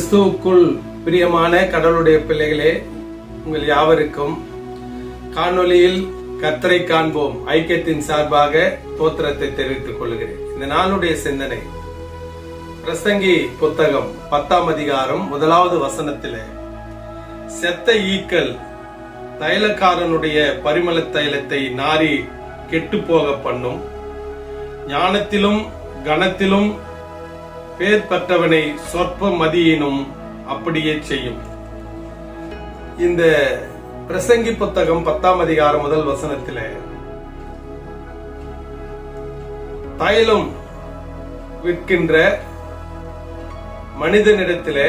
கிறிஸ்துவுக்குள் பிரியமான கடவுளுடைய பிள்ளைகளே உங்கள் யாவருக்கும் காணொளியில் கத்தரை காண்போம் ஐக்கியத்தின் சார்பாக தோத்திரத்தை தெரிவித்துக் கொள்கிறேன். இந்த நாளுடைய சிந்தனை பிரசங்கி புத்தகம் பத்தாம் அதிகாரம் முதலாவது வசனத்திலே செத்த ஈக்கள் தைலக்காரனுடைய பரிமள தைலத்தை நாரி கெட்டு போக பண்ணும் ஞானத்திலும் கனத்திலும் பேர் பெற்றவனை சொற்ப மதியினும் அப்படியே செய்யும். இந்த பிரசங்கி புத்தகம் பத்தாம் அதிகாரம் முதல் வசனத்திலே தைலம் விற்கின்ற மனிதனிடத்திலே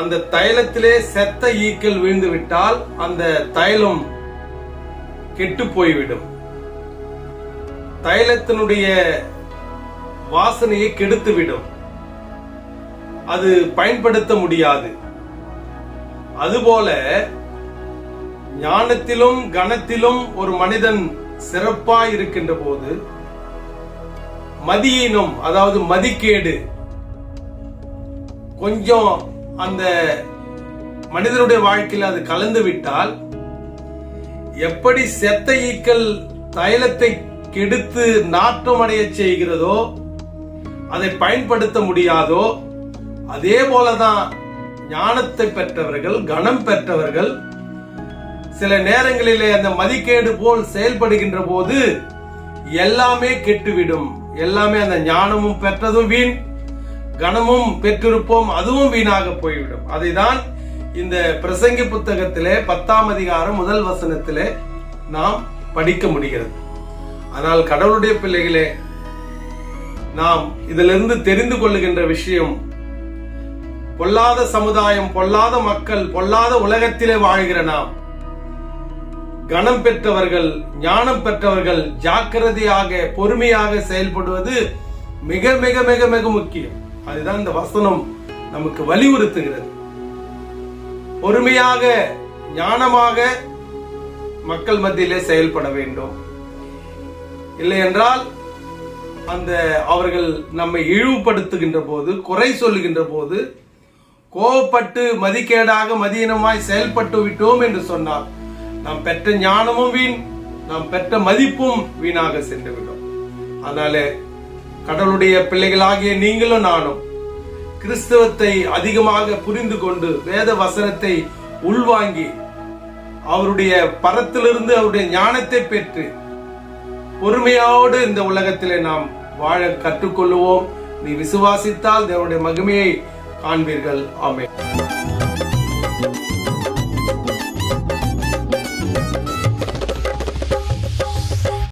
அந்த தைலத்திலே செத்த ஈக்கள் வீழ்ந்து விட்டால் அந்த தைலம் கெட்டு போய்விடும். தைலத்தினுடைய வாசனையை கெடுத்துவிடும். அது பயன்படுத்த முடியாது. அதுபோல ஞானத்திலும் கணத்திலும் ஒரு மனிதன் சிறப்பாய் இருக்கின்ற போது மதியினம் அதாவது மதிக்கேடு கொஞ்சம் அந்த மனிதனுடைய வாழ்க்கையில் அது கலந்து விட்டால் எப்படி செத்த ஈக்கள் தைலத்தை கெடுத்து நாற்றம் அடைய செய்கிறதோ அதை பயன்படுத்த முடியாதோ அதே போலதான் ஞானத்தை பெற்றவர்கள் கணம் பெற்றவர்கள் சில நேரங்களிலே அந்த மதிக்கேடு போல் செயல்படுகின்ற போது எல்லாமே கெட்டுவிடும். எல்லாமே அந்த ஞானமும் பெற்றதும் வீண் கணமும் பெற்றிருப்போம் அதுவும் வீணாக போய்விடும். அதைதான் இந்த பிரசங்கி புத்தகத்திலே பத்தாம் அதிகாரம் முதல் வசனத்திலே நாம் படிக்க முடிகிறது. ஆனால் கடவுளுடைய பிள்ளைகளே நாம் இதிலிருந்து தெரிந்து கொள்ளுகின்ற விஷயம் பொல்லாத சமுதாயம் பொல்லாத மக்கள் பொல்லாத உலகத்திலே வாழ்கிற நாம். கணம் பெற்றவர்கள் ஞானம் பெற்றவர்கள் ஜாக்கிரதையாக பொறுமையாக செயல்படுவது மிக மிக மிக மிக முக்கியம். அதுதான் இந்த வசனம் நமக்கு வலியுறுத்துகிறது. பொறுமையாக ஞானமாக மக்கள் மத்தியிலே செயல்பட வேண்டும். இல்லை என்றால் அந்த அவர்கள் நம்மை இழிவுபடுத்துகின்ற போது குறை சொல்லுகின்ற போது கோபப்பட்டு மதிக்கேடாக மதியினமாய் செயல்பட்டு விட்டோம் என்று சொன்னால் நாம் பெற்ற ஞானமும் வீண் நாம் பெற்ற மதிப்பும் வீணாக சென்று விடும். அதனால கடவுளுடைய பிள்ளைகளாகிய நீங்களும் நானும் கிறிஸ்தவத்தை அதிகமாக புரிந்து கொண்டு வேத வசனத்தை உள்வாங்கி அவருடைய பரத்திலிருந்து அவருடைய ஞானத்தை பெற்று பொறுமையோடு இந்த உலகத்திலே நாம் வாழ கற்றுக்கொள்ளுவோம். நீ விசுவாசித்தால் தேவனுடைய மகிமையை காண்பீர்கள். ஆமே